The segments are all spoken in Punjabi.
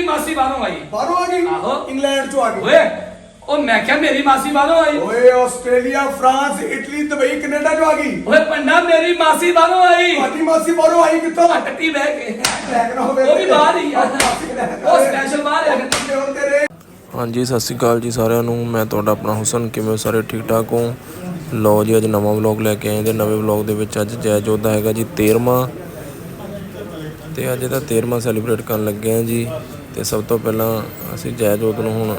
ਮੇਰੀ ਮਾਸੀ ਬਾਹਰੋਂ ਆਈ। ਬਾਹਰੋਂ ਆ ਗਈ? ਆਹੋ। ਇੰਗਲੈਂਡ ਚੋਂ ਆ ਗਈ। ਓਏ ਉਹ ਮੈਂ ਕਿਹਾ ਮੇਰੀ ਮਾਸੀ ਬਾਹਰੋਂ ਆਈ। ਓਏ Australia France Italy Dubai Canada ਚੋਂ ਆ ਗਈ। ਓਏ ਪੰਡਾ ਮੇਰੀ ਮਾਸੀ ਬਾਹਰੋਂ ਆਈ। ਤੁਹਾਡੀ ਮਾਸੀ ਬਾਹਰੋਂ ਆਈ ਕਿੱਥੋਂ? ਟੱਟੀ ਬਹਿ ਕੇ। ਲੈਕ ਨਾ ਹੋਵੇ ਉਹ ਵੀ ਬਾਹਰ ਹੀ ਆ। ਉਹ। ਸਪੈਸ਼ਲ ਬਾਹਰ ਆ। ਕਿੱਥੇ ਹੋ ਤੇਰੇ? ਹਾਂਜੀ ਸਤਿ ਸ਼੍ਰੀ ਅਕਾਲ ਜੀ ਸਾਰਿਆਂ ਨੂੰ। ਮੈਂ ਤੁਹਾਡਾ ਆਪਣਾ ਹੁਸਨ। ਕਿਵੇਂ ਹੋ ਸਾਰੇ? ਠੀਕ ਠਾਕ ਹੋ? ਲਓ ਜੀ ਅੱਜ ਨਵਾਂ ਵਲੌਗ ਲੈ ਕੇ ਆਏ ਤੇ ਨਵੇਂ ਵਲੌਗ ਦੇ ਵਿੱਚ ਅੱਜ ਜੈ ਜੋਤ ਦਾ ਹੈਗਾ ਜੀ 13ਵਾਂ ਤੇ ਅੱਜ ਇਹਦਾ 13ਵਾਂ ਸੈਲੀਬ੍ਰੇਟ ਕਰਨ ਲੱਗੇ ਆ ਜੀ। ਤੇ ਸਭ ਤੋਂ ਪਹਿਲਾਂ ਅਸੀਂ ਜੈ ਜੋਤ ਨੂੰ ਹੁਣ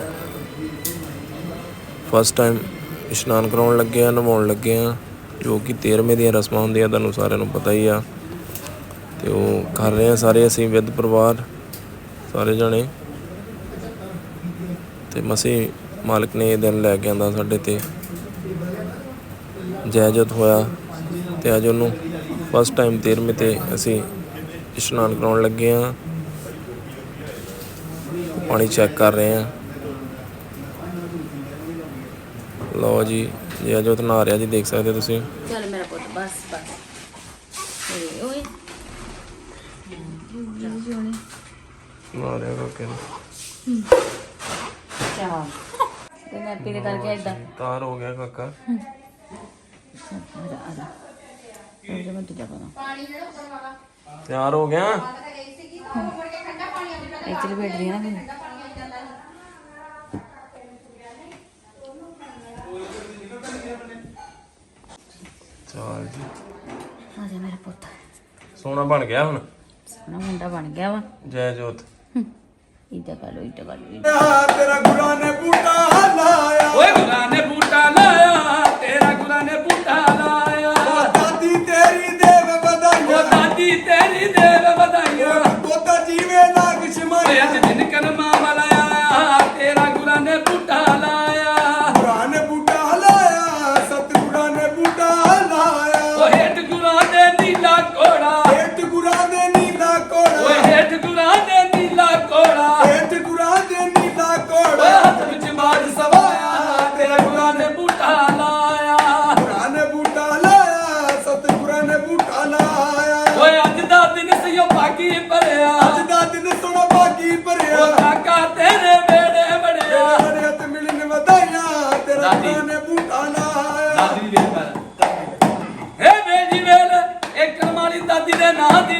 ਫਸਟ ਟਾਈਮ ਇਸ਼ਨਾਨ ਕਰਾਉਣ ਲੱਗੇ ਆ ਨਵਾਉਣ ਲੱਗੇ ਆ ਜੋ ਕਿ 13ਵੇਂ ਦੀਆਂ ਰਸਮਾਂ ਹੁੰਦੀਆਂ, ਤੁਹਾਨੂੰ ਸਾਰਿਆਂ ਨੂੰ ਪਤਾ ਹੀ ਆ। ਤੇ ਉਹ ਕਰ ਰਹੇ ਆ ਸਾਰੇ, ਅਸੀਂ ਵਿਦ ਪਰਿਵਾਰ, ਸਾਰੇ ਜਣੇ। ਤੇ ਮਸੀਂ ਮਾਲਕ ਨੇ ਇਹ ਦਿਨ ਲੈ ਕੇ ਆਂਦਾ ਸਾਡੇ ਤੇ। ਜਾਇਜ਼ਤ ਹੋਇਆ ਤੇ ਅੱਜ ਉਹਨੂੰ ਫਸਟ ਟਾਈਮ 13ਵੇਂ ਤੇ ਅਸੀਂ ਇਸ਼ਨਾਨ ਕਰਾਉਣ ਲੱਗੇ ਆ ਪਾਣੀ ਚੈੱਕ ਕਰ ਰਹੇ ਆ ਲਓ ਜੀ ਜਾਇਜ਼ਤ ਨਹਾ ਰਿਹਾ ਜੀ ਦੇਖ ਸਕਦੇ ਹੋ ਤੁਸੀਂ। ਚੱਲ ਮੇਰਾ ਪੁੱਤ ਬਸ ਬਸ। ਓਏ। ਨਹਾ ਰਿਹਾ ਕੋਕੇ ਚਾਹ। ਤੇ ਮੈਂ ਪੀਲੇ ਕਰਕੇ ਇਦਾਂ ਤਾਰ ਹੋ ਗਿਆ ਕਾਕਾ। ਤਿਆਰ ਹੋ ਗਿਆ? ਐਕਚੁਅਲੀ ਬੈਠ ਹੈ ਨਾ ਮੈਨੂੰ। ਚਲ ਜੀ। ਆ ਜਾ ਮੇਰਾ ਪੁੱਤ। ਸੋਨਾ ਬਣ ਗਿਆ ਹੁਣ। ਸੋਹਣਾ ਮੁੰਡਾ ਬਣ ਗਿਆ ਵਾ। ਜੈ ਜੋਤ। ਇੱਦਾਂ ਕਰ ਲੋ ਇੱਦਾਂ ਕਰ ਲੋ ਤੇਰਾ ਗੁਰਾਂ ਨੇ ਬੂਟਾ ਲਾਇਆ। ਓਏ ਗੁਰਾਂ ਨੇ ਬੂਟਾ ਲਾਇਆ ਤੇਰਾ ਗੁਰਾਂ ਨੇ ਬੂਟਾ ਲਾਇਆ। ਦਾਦੀ ਤੇਰੀ ਦੇਵ ਵਧਾਈਆਂ। ਦਾਦੀ ਤੇਰੀ ਦੇਵ ਵਧਾਈਆਂ। ਨੇ ਬੂਟਾ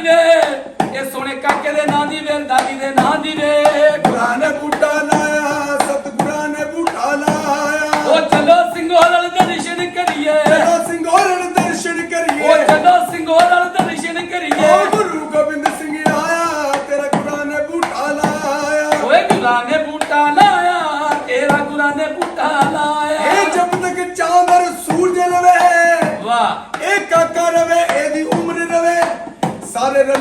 ਦੇ ਨਾਂ ਦੀ ਵੇ ਇਹ ਸੋਹਣੇ ਕਾਕੇ ਦੇ ਨਾਂ ਦੀ ਵੇਲ ਦਾਦੀ ਦੇ ਨਾਂ ਦੀ ਵੇ। ਗੁਰਾਂ ਨੇ ਬੂਟਾ ਲਾਇਆ ਸਤਿਗੁਰਾਂ ਨੇ ਬੂਟਾ ਲਾਇਆ। ਉਹ ਚਲੋ ਸਿੰਘੋਲਲ ਦਰਸ਼ਨ ਕਰੀਏ। ਚਲੋ ਸਿੰਘੋਰਨ ਦਰਸ਼ਨ ਉਹ ਕਰੀਏ ਚਲੋ ਸਿੰਘੋਲਲ ਦਰਸ਼ਨ ਕਰੀਏ। ਓ ਗੁਰੂ ਗੋਬਿੰਦ ਸਿੰਘ ਆਇਆ ਤੇਰਾ ਗੁਰਾਂ ਨੇ ਬੂਟਾ ਲਾਇਆ। ਓਏ ਗੁਰਾਂ ਨੇ ਬੂਟਾ ਲਾਇਆ ਤੇਰਾ ਗੁਰਾਂ ਨੇ ਬੂਟਾ ਲਾਇਆ।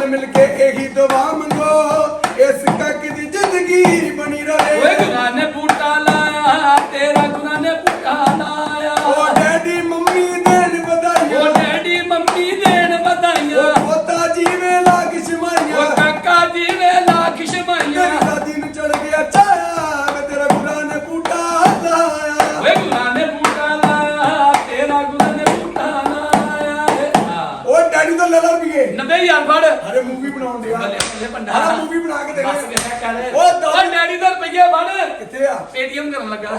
ਰਲ ਮਿਲ ਕੇ ਇਹੀ ਦੁਆ ਮੰਗੋ। ਇਸ ਕਾਕੇ ਦੀ ਜ਼ਿੰਦਗੀ ਬਣੀ ਓਏ ਰਵੇ ਗੁਰਾਂ ਨੇ ਬੂਟਾ ਲਾਇਆ ਤੇਰਾ ਗੁਰਾਂ ਨੇ ਬੂਟਾ ਲਾਇਆ। ਓ ਡੈਡੀ ਮੰਮੀ ਦੇਣ ਵਧਾਈਆਂ। ਡੈਡੀ ਮੰਮੀ ਦੇਣ ਵਧਾਈਆਂ। ਓ ਪੋਤਾ ਜੀਵੇ ਲਾਗ ਸ਼ਮਾਈਆਂ ਕਾਕਾ ਜੀ ਵੇ ਲੱਖ ਸ਼ਮਾਈਆਂ ਤੇਰੀ ਦਾਦੀ ਨੂੰ ਚੜ ਗਿਆ ਚਾਇਆ ਵੇ ਤੇਰਾ ਗੁਰਾਂ ਨੇ ਬੂਟਾ ਲਾਇਆ। ਓਏ 90000 ਫੜ। ਅਰੇ ਮੂਵੀ ਬਣਾਉਣ ਦੇ ਬੱਲੇ ਬੱਲੇ ਆਹ ਮੂਵੀ ਬਣਾ ਕੇ ਦੇ। ਬਸ ਕਿਹਾ ਕਰ ਓ ਦਾਦੀ- ਓ ਡੈਡੀ ਦਾ ਰੁਪਈਆ ਫੜ। ਕਿੱਥੇ ਆ? ਪੇਟੀਐਮ ਕਰਨ ਲੱਗਾ। ਆ?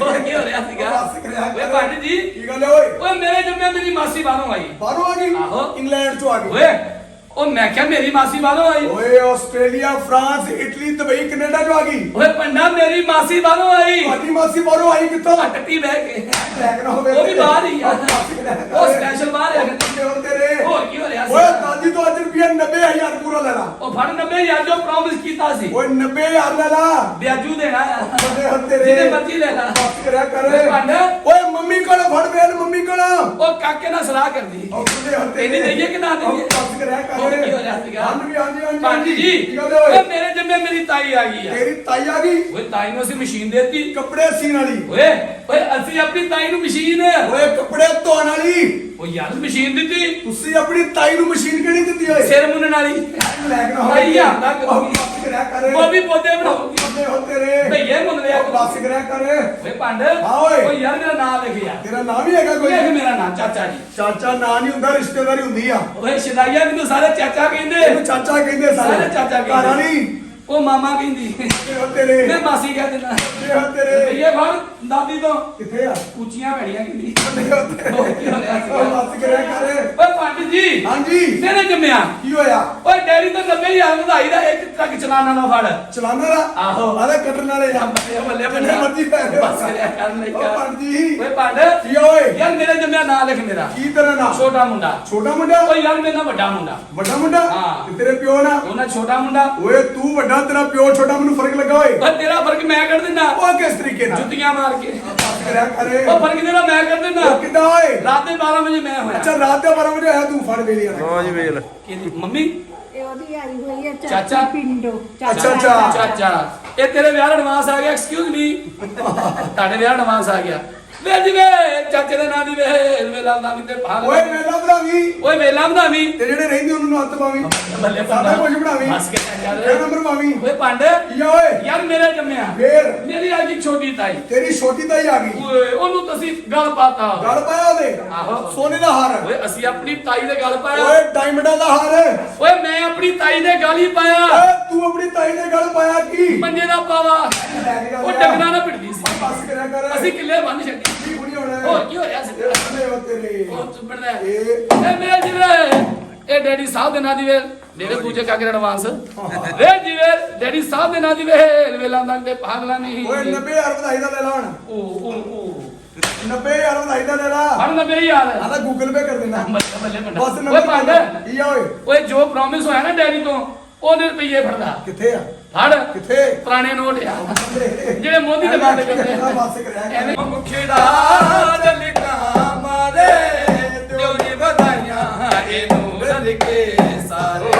ਹੋਰ ਕੀ ਹੋ ਰਿਹਾ ਸੀਗਾ। ਓਏ ਭੰਡ ਜੀ। ਕੀ ਗੱਲ ਹੈ ਓਏ? ਓਏ ਮੇਰੇ ਜੰਮੇ ਮੇਰੀ ਮਾਸੀ ਬਾਹਰੋਂ ਆਈ। ਬਾਹਰੋਂ ਆ ਗਈ? ਆਹੋ। ਇੰਗਲੈਂਡ ਚੋਂ ਆ ਗਈ। ਓਏ ਉਹ ਮੈਂ ਕਿਹਾ ਮੇਰੀ ਮਾਸੀ ਬਾਹਰੋਂ ਆਈ। ਓਏ Australia France Italy Dubai Canada ਚੋਂ ਆ ਗਈ। ਓਏ ਪੰਡਾ ਮੇਰੀ ਮਾਸੀ ਬਾਹਰੋਂ ਆਈ। ਤੁਹਾਡੀ ਮਾਸੀ ਬਾਹਰੋਂ ਆਈ ਕਿੱਥੋਂ? ਟੱਟੀ ਬਹਿ ਕੇ। ਲੈਕ ਨਾ ਹੋਵੇ ਉਹ ਵੀ ਬਾਹਰ ਹੀ ਆ। ਉਹ। ਸਪੈਸ਼ਲ ਬਾਹਰ ਆ ਕਿੱਥੇ ਹੋ ਤੇਰੇ ਹੋਰ ਕੀ ਹੋ ਰਿਹਾ ਓਏ ਸੀ ਦਾਦੀ ਤੋਂ ਅੱਜ ਰੁਪਿਆ 90000 ਪੂਰਾ ਲੈਣਾ ਉਹ ਫੜ 90000 ਜੋ ਪ੍ਰੋਮਿਸ ਕੀਤਾ ਸੀ। ਓਏ 90000 ਲੈ ਲਾ। ਵਿਆਜੂ ਦੇਣਾ ਆ ਉਹਦੇ ਹੱਥ ਤੇਰੇ। ਜਿਹਨੇ ਮਰਜ਼ੀ ਲੈ ਲਾ। ਬਸ ਕਰਿਆ ਕਰ। ਓਏ ਭੰਡ। ਓਏ ਮੰਮੀ ਕੋਲ ਫੜ ਵੇਲ ਮੰਮੀ ਕੋਲ। ਉਹ ਕਾਕੇ ਨਾਲ ਸਲਾਹ ਹੱਥ ਤੈਨੂੰ ਦਈਏ ਕਿ ਨਾ ਦਈਏ? ਬਸ ਕਰਿਆ ਕਰ। ਹੋਰ ਕੀ ਹੋ ਰਿਹਾ ਸੀਗਾ? ਹਾਂਜੀ ਭਾਂਜੀ ਜੀ ਕੀ ਗੱਲ ਓਏ ਮੇਰੇ ਜੰਮੇ ਮੇਰੀ ਤਾਈ ਆ ਗਈ ਆ। ਤੇਰੀ ਤਾਈ ਆ ਗਈ? ਓਏ ਤਾਈ ਨੂੰ ਅਸੀਂ ਮਸ਼ੀਨ ਦੇਤੀ। ਕੱਪੜੇ ਸੀਨ ਵਾਲੀ। ਓਏ ਓਏ ਅਸੀਂ ਆਪਣੀ ਤਾਈ ਨੂੰ ਮਸ਼ੀਨ। ਓਏ ਕੱਪੜੇ ਧੋਣ ਵਾਲੀ। ਉਹ ਯਾਰ ਮਸ਼ੀਨ ਦਿੱਤੀ। ਤੁਸੀਂ ਆਪਣੀ ਤਾਈ ਨੂੰ ਮਸ਼ੀਨ ਕਿਹੜੀ ਦਿੱਤੀ ਓਏ? ਸਿਰ ਮੁੰਨਣ ਵਾਲੀ। ਲੈਕ ਨਾ ਤਾਈ ਆ। ਉਹ ਵੀ ਪੌਦੇ ਬਣਾਓ। ਪੌਦੇ ਹੋ ਤੇਰੇ। ਭਈਏ ਮੁੰਨ ਲਿਆ ਉਹ ਬਸ ਕਰਿਆ ਕਰ। ਓਏ ਹਾਂ ਓਏ। ਯਾਰ ਮੇਰਾ ਨਾਮ ਲਿਖ ਯਾਰ। ਤੇਰਾ ਨਾਮ ਵੀ ਹੈਗਾ ਕੋਈ? ਮੇਰਾ ਨਾਮ ਚਾਚਾ ਜੀ। ਚਾਚਾ ਨਾਂ ਨਹੀਂ ਹੁੰਦਾ ਰਿਸ਼ਤੇਦਾਰੀ ਹੁੰਦੀ ਆ। ਓਏ ਸ਼ਦਾਈਆ ਮੈਨੂੰ ਸਾਰੇ ਚਾਚਾ ਕਹਿੰਦੇ। ਇਹਨੂੰ ਚਾਚਾ ਕਹਿੰਦੇ ਸਾਰੇ। ਸਾਰੇ ਚਾਚਾ ਕਹਿੰਦੇ। ਘਰ ਵਾਲੀ। ਉਹ ਮਾਮਾ ਕਹਿੰਦੀ। ਤੇ ਤੇਰੇ। ਮੈਂ ਮਾਸੀ ਕਹਿ ਦਿੰਦਾ। ਤੇ ਤੇਰੇ। ਇਹ ਫੜ। ਦਾਦੀ ਤੋਂ। ਕਿੱਥੇ ਆ? ਉੱਚੀਆਂ ਭੈੜੀਆਂ ਕਹਿੰਦੀ ਤੇ ਉਹ ਕੀ ਹੋਇਆ? ਉਹ ਬਸ ਕਰਿਆ ਕਰ। ਓਏ ਪੰਡਿਤ ਜੀ। ਹਾਂਜੀ। ਤੇਰੇ ਜੰਮਿਆ। ਕੀ ਹੋਇਆ? ਓਏ ਡੈਡੀ ਤਾਂ 90000 ਵਧਾਈ ਦਾ ਇੱਕ ਟਰੱਕ ਚਲਾਣਾ ਨਾ ਫੜ। ਚਲਾਨਾ ਰਾ ਆਹੋ। ਆਲੇ ਕੱਟਣ ਵਾਲੇ ਆ। ਬੱਲੇ ਬੱਲੇ ਜਿੰਨੇ ਮਰਜ਼ੀ ਪੈ। ਬਸ ਕਰਿਆ ਕਰ ਨਹੀਂ ਉਹ ਕਰ। ਪੰਡ ਜੀ। ਓਏ ਪੰਡ ਕੀ ਓਏ? ਯਾਰ ਮੇਰੇ ਜੰਮਿਆ ਨਾਂ ਲਿਖ ਮੇਰਾ। ਕੀ ਤੇਰਾ ਨਾਮ ਛੋਟਾ ਮੁੰਡਾ। ਛੋਟਾ ਮੁੰਡਾ? ਓਏ ਯਾਰ ਮੇਰਾ ਵੱਡਾ ਮੁੰਡਾ। ਵੱਡਾ ਮੁੰਡਾ? ਹਾਂ। ਤੇ ਤੇਰੇ ਪਿਓ ਨਾ ਉਹਨਾਂ ਛੋਟਾ ਮੁੰਡਾ। ਓਏ ਤੂੰ ਵੱਡਾ ਤੇਰਾ ਪਿਓ ਛੋਟਾ ਮੈਨੂੰ ਫ਼ਰਕ ਲੱਗਾ ਓਏ। ਓਏ ਤੇਰਾ ਫ਼ਰਕ ਮੈਂ ਕਰ ਦਿੰਦਾ। ਉਹ ਕਿਸ ਤਰੀਕੇ ਨਾਲ? ਜੁੱਤੀਆਂ ਮਾਰ ਕੇ। ਬਸ ਕਰਿਆ ਕਰੇ ਉਹ ਫ਼ਰਕ ਤੇਰਾ ਮੈਂ ਕਰ ਦਿੰਦਾ। ਉਹ ਕਿੱਦਾਂ ਓਏ? ਰਾਤ ਦੇ 12 ਵਜੇ ਮੈਂ ਹੋਇਆ। ਅੱਛਾ ਰਾਤ ਦੇ 12 ਵਜੇ ਆਇਆ ਤੂੰ ਫੜ ਵੇਲੀ ਆ ਲਓ ਜੀ ਵੇਲ ਕਿਹਦੀ? ਮੰਮੀ? ਇਹ ਉਹਦੀ ਆਈ ਹੋਈ ਹੈ ਚਾਚਾ? ਪਿੰਡੋ। ਅੱਛਾ, ਅੱਛਾ। ਚਾਚਾ। ਇਹ ਤੇਰੇ ਵਿਆਹ ਐਡਵਾਂਸ ਆ ਗਿਆ ਐਕਸਕਿਊਜ਼ ਮੀ ਤੁਹਾਡੇ ਵਿਆਹ ਐਡਵਾਂਸ ਆ ਗਿਆ। ਵੇ ਜੀ ਵੇ ਚਾਚੇ ਦੇ ਨਾਂ ਦੀ ਵੇ ਵੇਲਾ ਦਾ ਵੀ ਤੇ ਭਾਗ ਓਏ ਮੇਲਾ ਬਣਾਵੀ ਓਏ ਵੇਲਾ ਦਾ ਵੀ। ਤੇ ਜਿਹੜੇ ਰਹਿੰਦੇ ਉਹਨਾਂ ਨੂੰ ਹੱਥ ਪਾਵੀ। ਬੱਲੇ ਸਾਡਾ ਕੁਝ ਬਣਾਵੀ ਹੱਸ ਕੇ ਕਿਹੜਾ ਯਾਰ ਨੰਬਰ ਪਾਵੀ? ਓਏ ਪੰਡ। ਓਏ। ਯਾਰ ਮੇਰੇ ਜੰਮਿਆ। ਫੇਰ। ਮੇਰੀ ਆ ਗਈ ਛੋਟੀ ਤਾਈ। ਤੇਰੀ ਛੋਟੀ ਤਾਈ ਆ ਗਈ। ਓਏ ਉਹਨੂੰ ਤੁਸੀਂ ਗਲ ਪਾਤਾ। ਗਲ ਪਾਇਆ ਉਹਦੇ? ਆਹੋ। ਸੋਨੇ ਦਾ ਹਾਰ। ਓਏ ਅਸੀਂ ਆਪਣੀ ਤਾਈ ਦੇ ਗਲ ਪਾਇਆ। ਓਏ ਡਾਇਮੰਡਾਂ ਦਾ ਹਾਰ। ਓਏ ਮੈਂ ਆਪਣੀ ਤਾਈ ਦੇ ਗਲ ਹੀ ਪਾਇਆ। ਓਏ ਤੂੰ ਆਪਣੀ ਤਾਈ ਦੇ ਗਲ ਪਾਇਆ ਕੀ? ਮੰਜੇ ਦਾ ਪਾਵਾ। ਉਹ ਡੰਗਣਾ ਨਾ ਪਿੜਦੀ ਸੀ। ਬਸ ਕਰਿਆ ਕਰ। ਅਸੀਂ ਕਿੱਲੇ ਬੰਨ ਛੱਡੀ। ਹੋਰ ਕੀ ਹੋਇਆ ਸੀ ਤੇਰਾ? ਲੈ ਉਹ ਤੇਰੇ ਉਹ ਚੁੱਪੜਦਾ ਇਹ ਇਹ ਮੇਰੇ ਜਿਵੇਂ। ਇਹ ਡੈਡੀ ਸਾਹਿਬ ਦੇ ਨਾਂ ਦੀ ਵੇਲ। ਮੇਰੇ ਦੂਜੇ ਕਾਕੇ ਐਡਵਾਂਸ। ਵੇ ਜਿਵੇਂ ਡੈਡੀ ਸਾਹਿਬ ਦੇ ਨਾਂ ਦੀ ਵੇਲ। ਵੇਲਾਂ ਦਾ ਤੇ ਪਾਗਲਾ ਨਹੀਂ ਓਏ 90000 ਵਧਾਈ ਦਾ ਲੈ ਲਾ ਹੁਣ। ਉਹ ਉਹ ਉਹ 90000 ਵਧਾਈ ਦਾ ਲੈ ਲਾ। ਹਣ ਨਾ ਮੇਰੀ ਯਾਰ ਆਲਾ ਗੂਗਲ ਪੇ ਕਰ ਬੱਲੇ ਬੱਲੇ ਬਸ ਓਏ ਓਏ? ਜੋ ਪ੍ਰੋਮਿਸ ਹੋਇਆ ਨਾ ਡੈਡੀ ਤੋਂ ਉਹਦੇ ਰੁਪਈਏ ਫੜਦਾ। ਕਿੱਥੇ ਆ? ਫੜ। ਕਿੱਥੇ? ਪੁਰਾਣੇ ਨੋਟ ਆ। ਜਿਹੜੇ ਮੋਦੀ ਦੇ ਬੰਦ ਕਰਦੇ ਆ। ਬਸ ਕਰਿਆ ਮੁਖੜਾ ਦਲਕਾ ਮਾਰੇ ਦਿਓ ਜੀ ਵਧਾਈਆਂ ਇਹਨੂੰ ਰਲ ਕੇ ਸਾਰੇ।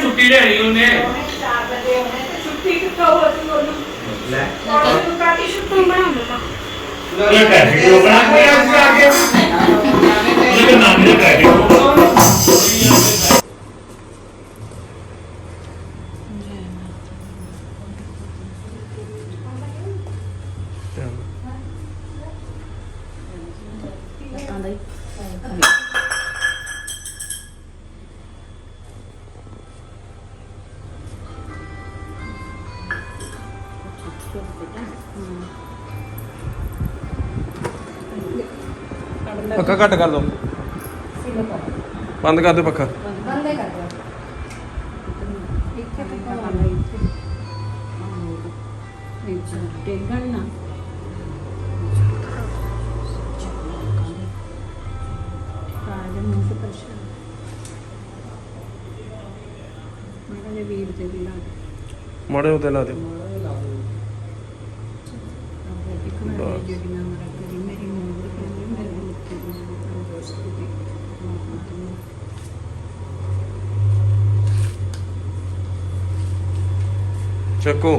ਛੁੱਟੀ ਲੈਣੀ ਉਹਨੇ। ਇਹ ਟ੍ਰੈਫਿਕ ਰੋਕ ਬਣਾ ਕੇ ਆ ਕੇ? ਉਹਦੇ ਨਾਮ ਦੇ ਟ੍ਰੈਫਿਕ ਪੱਖਾ ਘੱਟ ਕਰ ਦੋ। ਬੰਦ ਕਰ ਦਿਓ ਪੱਖਾ। ਬੰਦੇ ਕਰ ਦਿਓ। ਇੱਥੇ ਪੱਕਾ ਲਾਣਾ ਇੱਥੇ। ਡੇਗਣ ਨਾ। ਕਾਜ ਨੂੰ ਤੇ ਪਰੇਸ਼ਾਨ। ਮੈਂ ਕਹਿੰਦੇ ਵੀਰ ਤੇ ਵੀ ਲਾ ਮਾੜੇ ਉਤੇ ਲਾ ਦਿਓ ਇੱਕ ਮਿੰਟ ਜਿਹੜੀਆਂ ਮਰ ਕਰੀ ਮੇਰੀ ਮੂੰਹ ਕਹਿੰਦੀ ਮੇਰੇ ਮੁੱਕੇ ਦੀ ਦੋਸਤ ਦੀ ਚੱਕੋ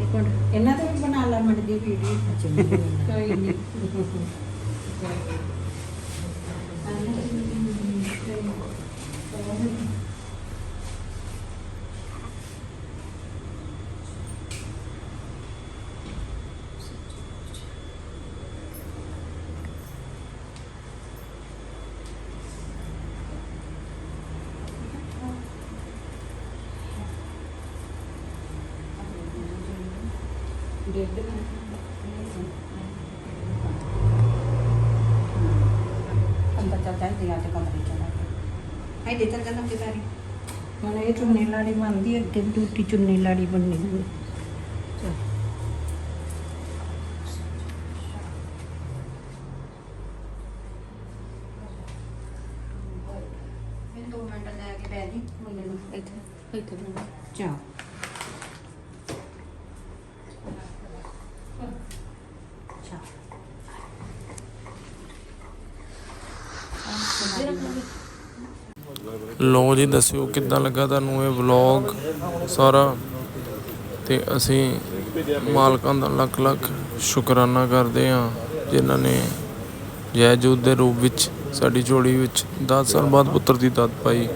ਇੱਕ ਮਿੰਟ ਇਹਨਾਂ ਤੇ ਵੀ ਬਣਾ ਲਾ ਮੜ ਦੀ ਵੀਡੀਓ ਕੋਈ ਨਹੀਂ ਅੰਦਰ ਚੱਲ ਜਾਂਦੇ ਆ ਤੇ ਕਮਰੇ ਚ ਜਾ ਕੇ ਹਾਈ ਦੇ ਚੱਲ ਜਾਂਦਾ ਕਿਦਾਰੀ ਹੁਣ ਇਹ ਚੁੰਨੀ ਲਾੜੀ ਬਣਦੀ ਹੈ, ਅੱਗੇ ਵੀ ਟੂਟੀ ਚੁੰਨੀ ਲਾੜੀ ਬਣਨੀ ਹੈ ਮੈਨੂੰ 2 ਮਿੰਟ ਲੈ ਕੇ ਬਹਿ ਜੀ ਮੁੰਡੇ ਨੂੰ ਇੱਥੇ ਇੱਥੇ ਬਣਾ ਚਾ ਚਾ ਲੋ ਜੀ, ਦੱਸਿਓ ਕਿੱਦਾਂ ਲੱਗਾ ਤੁਹਾਨੂੰ ਇਹ ਵਲੌਗ ਸਾਰਾ? ਤੇ ਅਸੀਂ ਮਾਲਕਾਂ ਦਾ ਲੱਖ ਲੱਖ ਸ਼ੁਕਰਾਨਾ ਕਰਦੇ ਹਾਂ, ਜਿਨ੍ਹਾਂ ਨੇ ਜੈ ਜੈਜੂਦ ਦੇ ਰੂਪ ਵਿੱਚ ਸਾਡੀ ਝੋਲੀ ਵਿੱਚ 10 ਸਾਲ ਬਾਅਦ ਪੁੱਤਰ ਦੀ ਦਾਤ ਪਾਈ।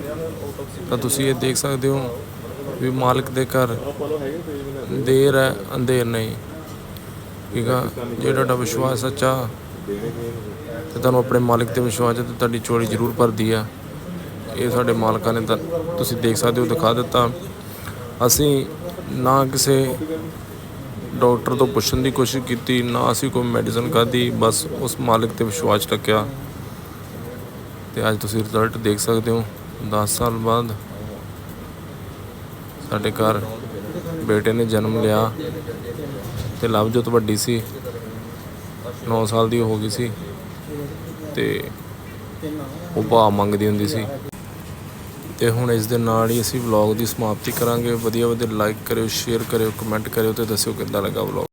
ਤਾਂ ਤੁਸੀਂ ਇਹ ਦੇਖ ਸਕਦੇ ਹੋ ਵੀ ਮਾਲਕ ਦੇ ਘਰ ਦੇਰ ਹੈ, ਅੰਧੇਰ ਨਹੀਂ। ਠੀਕ ਆ? ਜੇ ਤੁਹਾਡਾ ਵਿਸ਼ਵਾਸ ਸੱਚਾ ਤੇ ਤੁਹਾਨੂੰ ਆਪਣੇ ਮਾਲਕ ਤੇ ਵਿਸ਼ਵਾਸ ਹੈ ਤੇ ਤੁਹਾਡੀ ਝੋਲੀ ਜ਼ਰੂਰ ਭਰਦੀ ਆ। ਇਹ ਸਾਡੇ ਮਾਲਕਾਂ ਨੇ ਤਾਂ ਤੁਸੀਂ ਦੇਖ ਸਕਦੇ ਹੋ, ਦਿਖਾ ਦਿੱਤਾ। ਅਸੀਂ ਨਾ ਕਿਸੇ ਡਾਕਟਰ ਤੋਂ ਪੁੱਛਣ ਦੀ ਕੋਸ਼ਿਸ਼ ਕੀਤੀ, ਨਾ ਅਸੀਂ ਕੋਈ ਮੈਡੀਸਨ ਖਾਧੀ, ਬਸ ਉਸ ਮਾਲਕ ਤੇ ਵਿਸ਼ਵਾਸ ਰੱਖਿਆ। ਤੇ ਅੱਜ ਤੁਸੀਂ ਰਿਜ਼ਲਟ ਦੇਖ ਸਕਦੇ ਹੋ 10 ਸਾਲ ਬਾਅਦ ਸਾਡੇ ਘਰ ਬੇਟੇ ਨੇ ਜਨਮ ਲਿਆ ਤੇ ਲਵਜੋਤ ਵੱਡੀ ਸੀ 9 ਸਾਲ ਦੀ ਹੋ ਗਈ ਸੀ ਤੇ ਉਹ ਭਾਅ ਮੰਗਦੀ ਹੁੰਦੀ ਸੀ। ਤੇ ਹੁਣ ਇਸ ਦੇ ਨਾਲ ਹੀ ਅਸੀਂ ਵਲੌਗ ਦੀ ਸਮਾਪਤੀ ਕਰਾਂਗੇ। ਵਧੀਆ ਵਧੀਆ ਲਾਈਕ ਕਰਿਓ ਸ਼ੇਅਰ ਕਰਿਓ ਕਮੈਂਟ ਕਰਿਓ ਤੇ ਦੱਸਿਓ ਕਿੱਦਾਂ ਲੱਗਾ ਵਲੌਗ